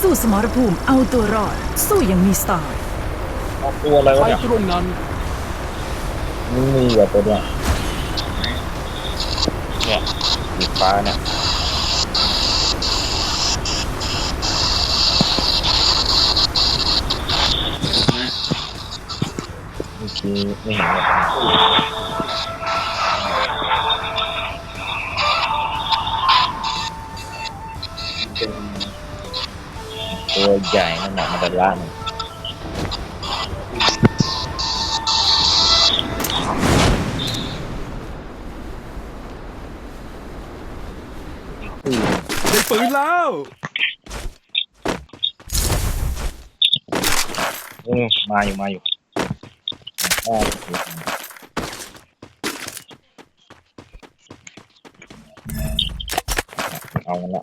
สู้สมรภูมิเอาตัวรอด สู้อย่างมีสไตล์ออกตัวอะไรไปวะเนี่ยตรงนั้นมันมีแบบตัวเนี้ยเนี่ยสีฟ้าเนี่ยเมื่อกี้ไม่เห็นเลย ตัวใหญ่นั่นแหละมันจะล่านได้ปืนแล้ว อืมมาอยู่มาอยู่อ่าเอามันละ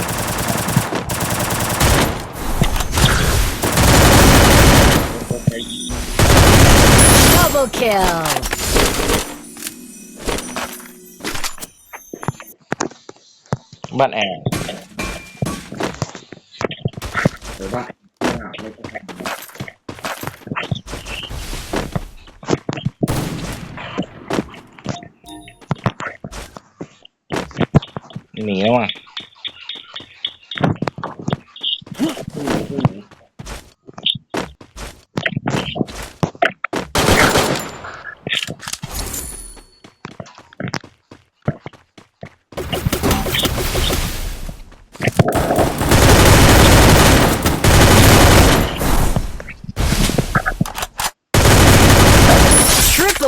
กๆที่มีคือนะดับเบิลคิล บ้านแอร์ หรือว่าไม่ต้องแข่ง หนีแล้วอะ ผู้หญิงผู้หญิง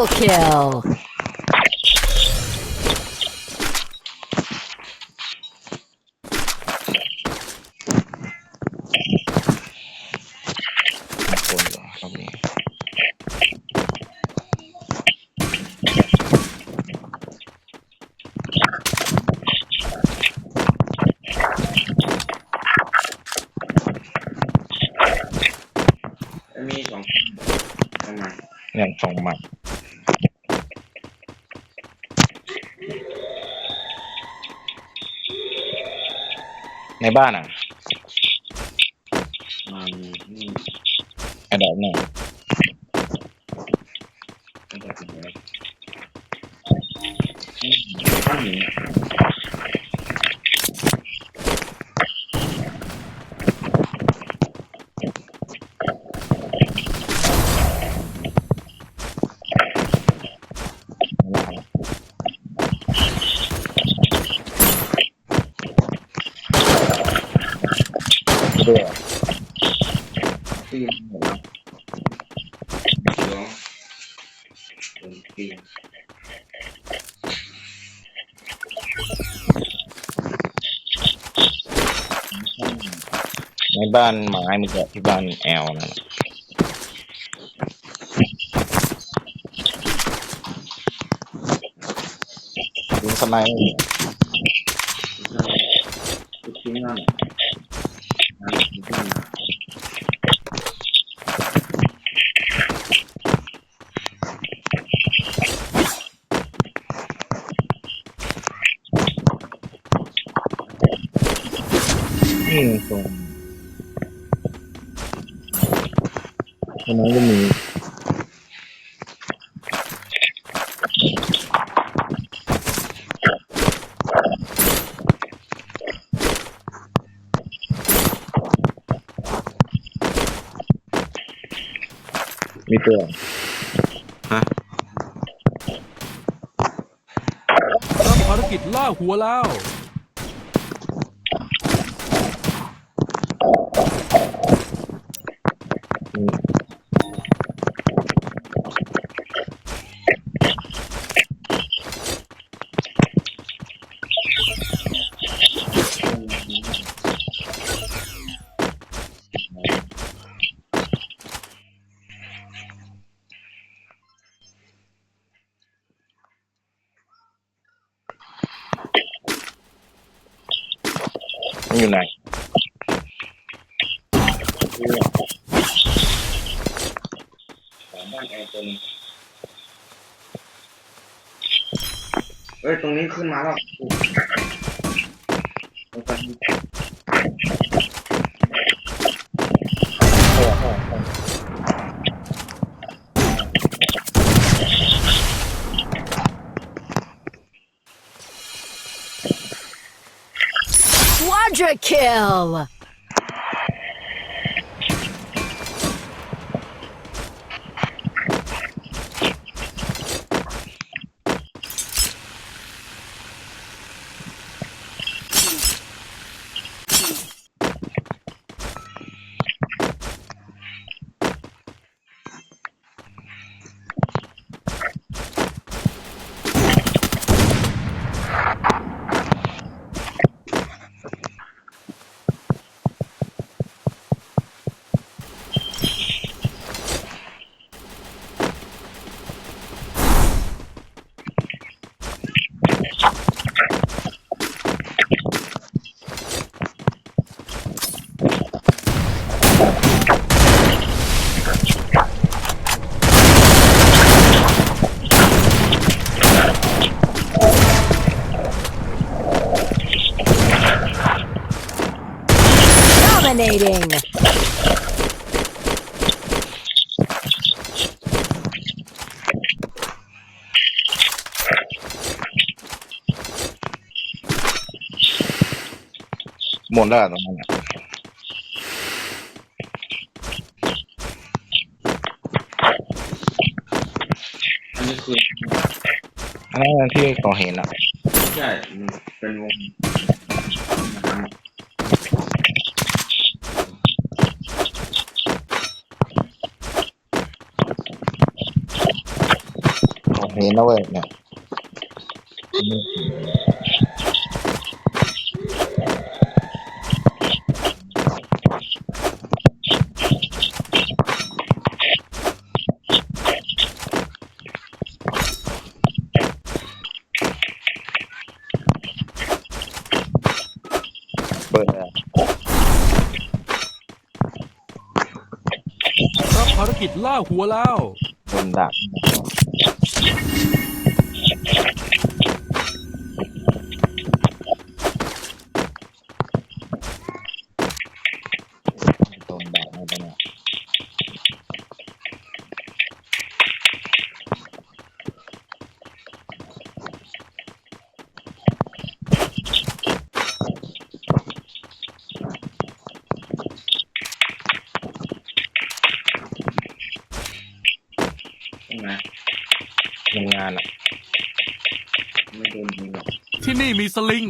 ทริปเปิลคิลคนเหรอรอบนี้มีสองทำไมเนี่ยสองหมัด ในบ้านอะมันนี่ไอ้ดอกเนี่ยก็จะเป็นอะไรผู้หญิง ด้วยที่หมดสองโอเคในบ้านไม้มันจะที่บ้านแอลนะยิงสไนเปอร์ ทุกชิ้นนั่นนะ ยิงตรงตรงนั้นก็มีมีตัวรับภารกิจล่าหัวแล้ว มันอยู่ไหนสามบ้านแอร์ตัวนึงเฮ้ย ตรงนี้ขึ้นมาแล้ว Quadra kill! Dominating! หมดแล้วเหรอตรงนั้นอะอันนี้คืออันนั้นที่ก่อเห็นอะใช่มันเป็นวงน้ำ ก่อเห็ นนะเว้ยเนี่ยเปิดเลยรับภารกิจล่าหัวแล้วบนดักานอะ ไม่โดนยิงหรอกที่นี่มีสลิง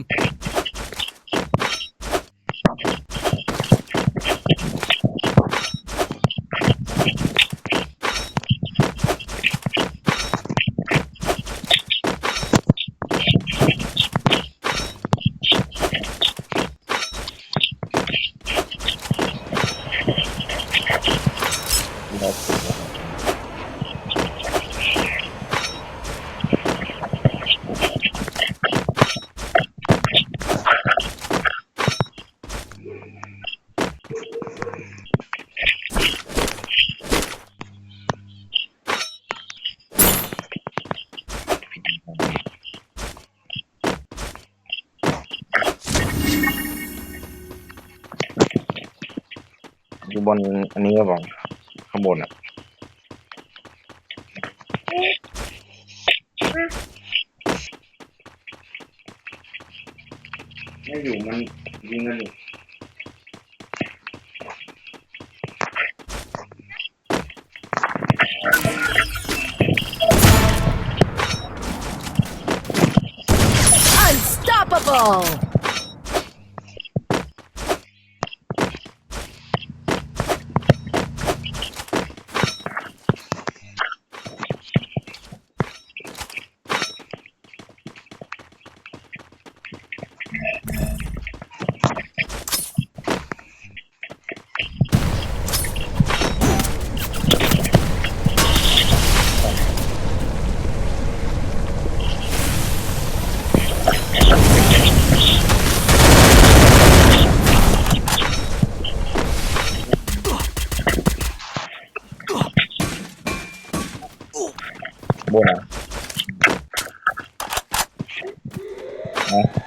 อยู่บนอันนี้ก็บอกข้างบนอะไม่อยู่มันยิงกันอยู่ Unstoppable! Buena. Ah.